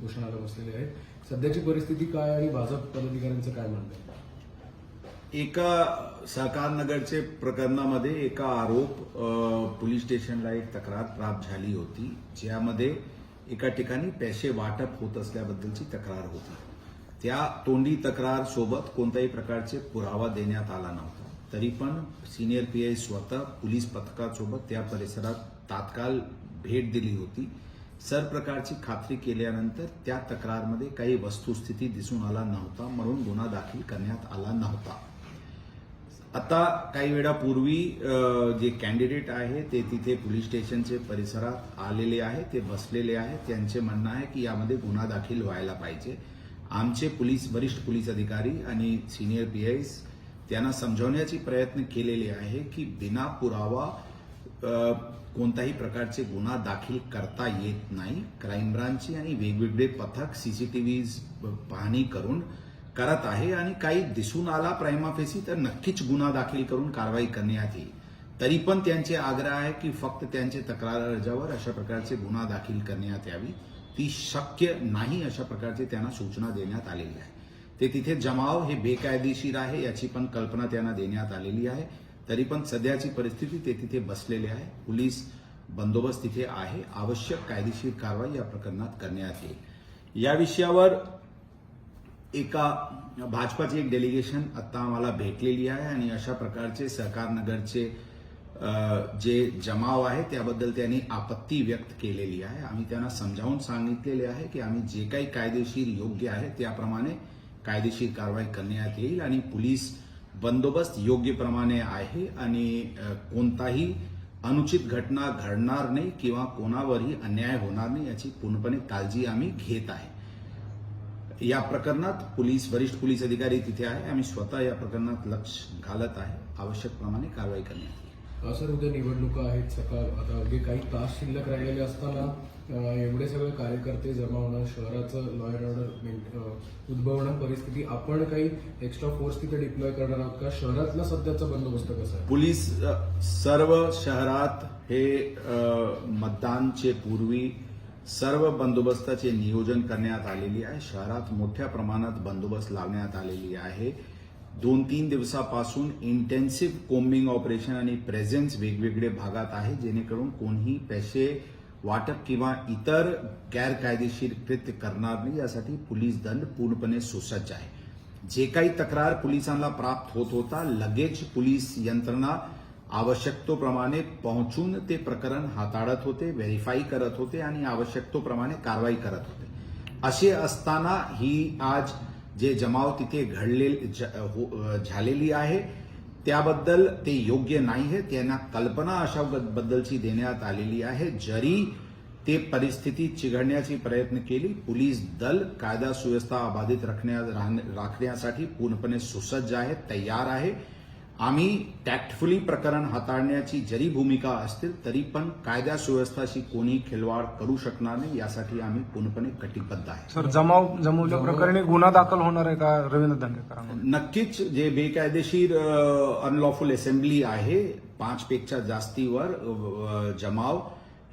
उपोषणाला बसलेले आहेत. सध्याची परिस्थिती काय आणि भाजप पदाधिकाऱ्यांचं काय म्हणणं एका सहकार नगरचे प्रकरणामध्ये एका आरोप पोलीस स्टेशनला एक तक्रार प्राप्त झाली होती ज्यामध्ये एका ठिकाणी पैसे वाटप होत असल्याबद्दलची तक्रार होती. त्या तोंडी तक्रार सोबत कोणत्याही प्रकारचे पुरावा देण्यात आला नव्हता. तरी पण सिनियर पी आय स्वतः पोलीस पथकासोबत त्या परिसरात तात्काळ भेट दिली होती. सर प्रकारची खात्री केल्यानंतर त्या तक्रारमध्ये काही वस्तुस्थिती दिसून आला नव्हता म्हणून गुन्हा दाखल करण्यात आला नव्हता. आता काही वेळापूर्वी जे कॅन्डिडेट आहे ते तिथे पोलीस स्टेशनचे परिसरात आलेले आहे ते बसलेले आहे. त्यांचे म्हणणं आहे की यामध्ये गुन्हा दाखल व्हायला पाहिजे. आमचे पोलीस वरिष्ठ पोलीस अधिकारी आणि सिनियर पीआयस त्यांना समजवण्याचे प्रयत्न केलेले आहे की बिना पुरावा कोणत्याही प्रकारचे गुन्हा दाखल करता येत नाही. क्राईम ब्रांचची आणि वेगवेगळे पथक सीसीटीव्ही पाहणी करून करत आहे आणि काही दिसून आला प्रायमाफेसी तर नक्कीच गुन्हा दाखल करून कारवाई करण्यात येईल. तरी पण त्यांचे आग्रह आहे की फक्त त्यांचे तक्रार अर्जावर अशा प्रकारचे गुन्हा दाखल करण्यात यावी. ती शक्य नाही अशा प्रकारचे त्यांना सूचना देण्यात आलेली आहे. ते तिथे जमाव हे बेकायदेशीर आहे याची पण कल्पना त्यांना देण्यात आलेली आहे. तरी पण सध्याची परिस्थिती ते तिथे बसलेले आहे. पोलीस बंदोबस्त तिथे आहे. आवश्यक कायदेशीर कारवाई या प्रकरणात करण्यात येईल. या विषयावर एका भाजपाची एक डेलिगेशन आता आम्हाला भेटलेली आहे आणि अशा प्रकारचे सहकार नगरचे जे जमाव आहे त्याबद्दल त्यांनी आपत्ती व्यक्त केलेली आहे. आम्ही त्यांना समजावून सांगितलेले आहे की आम्ही जे काही कायदेशीर योग्य आहे त्याप्रमाणे कायदेशीर कारवाई करण्यात येईल आणि पोलीस बंदोबस्त योग्य प्रमाणे आहे आणि कोणताही अनुचित घटना घडणार नाही किंवा कोणावरही अन्याय होणार नाही याची पूर्णपणे काळजी आम्ही घेत आहे. या प्रकरणात पोलीस वरिष्ठ पोलीस अधिकारी तिथे आहे. आम्ही स्वतः या प्रकरणात लक्ष घालत आहे. आवश्यक प्रमाणे कारवाई करण्यात येईल. सर उद्या निवडणुका आहेत सकाळ आता अवघे काही तास शिल्लक राहिलेले असताना एवढे सगळे कार्यकर्ते जमा होणं शहराचं लॉ अँड ऑर्डर उद्भवणं परिस्थिती आपण काही एक्स्ट्रा फोर्स तिथे डिप्लॉय करणार आहोत का? शहरातला सध्याचा बंदोबस्त कसा आहे? पोलीस सर्व शहरात हे मतदानचे पूर्वी सर्व बंदोबस्ताचे नियोजन करण्यात आलेली आहे. शहरात मोठ्या प्रमाणात बंदोबस्त लावण्यात आलेली आहे. दोन तीन दिवसापासून इंटेन्सिव्ह कोम्बिंग ऑपरेशन आणि प्रेझेन्स वेगवेगळे भागात आहे जेणेकरून कोणीही पैसे वाटप किंवा इतर गैरकायदेशीर कृत्य करणार नाही यासाठी पोलीस दल पूर्णपणे सुसज्ज आहे. जे काही तक्रार पोलिसांना प्राप्त होत होता लगेच पोलीस यंत्रणा आवश्यकतोप्रमाणे पोहोचून ते प्रकरण हाताळत होते व्हेरीफाई करत होते आणि आवश्यकतोप्रमाणे कारवाई करत होते. असे असताना ही आज जे जमाव तिथे घडले ज- हो- झालेली आहे त्याबद्दल ते योग्य नाही आहे त्यांना कल्पना अशा बद्दलची देण्यात आलेली आहे. जरी ते परिस्थिती चिघडण्याची प्रयत्न केली पोलीस दल कायदा सुव्यवस्था अबाधित राखण्या राखण्यासाठी पूर्णपणे सुसज्ज आहे तयार आहे. आम्ही टॅक्टफुली प्रकरण हाताळण्याची जरी भूमिका असतील तरी पण कायदा सुव्यवस्थाशी कोणी खिलवाड करू शकणार नाही यासाठी आम्ही पूर्णपणे कटिबद्ध आहे. सर जमाव जमवल्या प्रकरणी गुन्हा दाखल होणार आहे का रवींद्र धंगेकरांवर नक्कीच जे बेकायदेशीर अनलॉफुल असेंब्ली आहे पाच पेक्षा जास्तीवर जमाव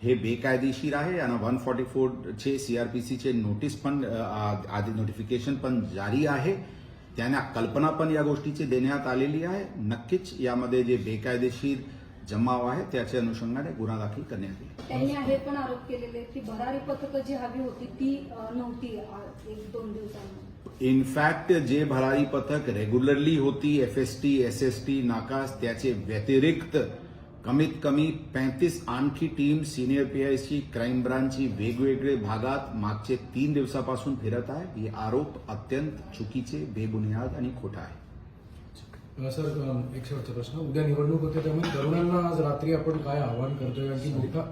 हे बेकायदेशीर आहे. आणि वन फॉर्टी फोरचे सीआरपीसीचे नोटीस पण आधी नोटिफिकेशन पण जारी आहे. त्यांना कल्पना पण या गोष्टीची देण्यात आलेली आहे. नक्कीच यामध्ये जे बेकायदेशीर जमाव आहे त्याच्या अनुषंगाने गुन्हा दाखल करण्यात येईल. त्यांनी हे पण आरोप केलेले की भरारी पथकं जी हवी होती ती नव्हती एक दोन दिवसांमध्ये इनफॅक्ट जे भरारी पथक रेग्युलरली होती F S T S S T नाकास त्याचे व्यतिरिक्त कमीत कमी पैंतीस आणखी टीम सिनियर पीआयसी क्राईम ब्रांचची वेगवेगळे भागात मागचे तीन दिवसापासून फिरत आहे. हे आरोप अत्यंत चुकीचे बेबुनियाद आणि खोटा आहे सर एक शेवटचा प्रश्न. उद्या निवडणूक होते त्यामुळे तरुणांना आज रात्री आपण काय आवाहन करतोय? आणखी मोठा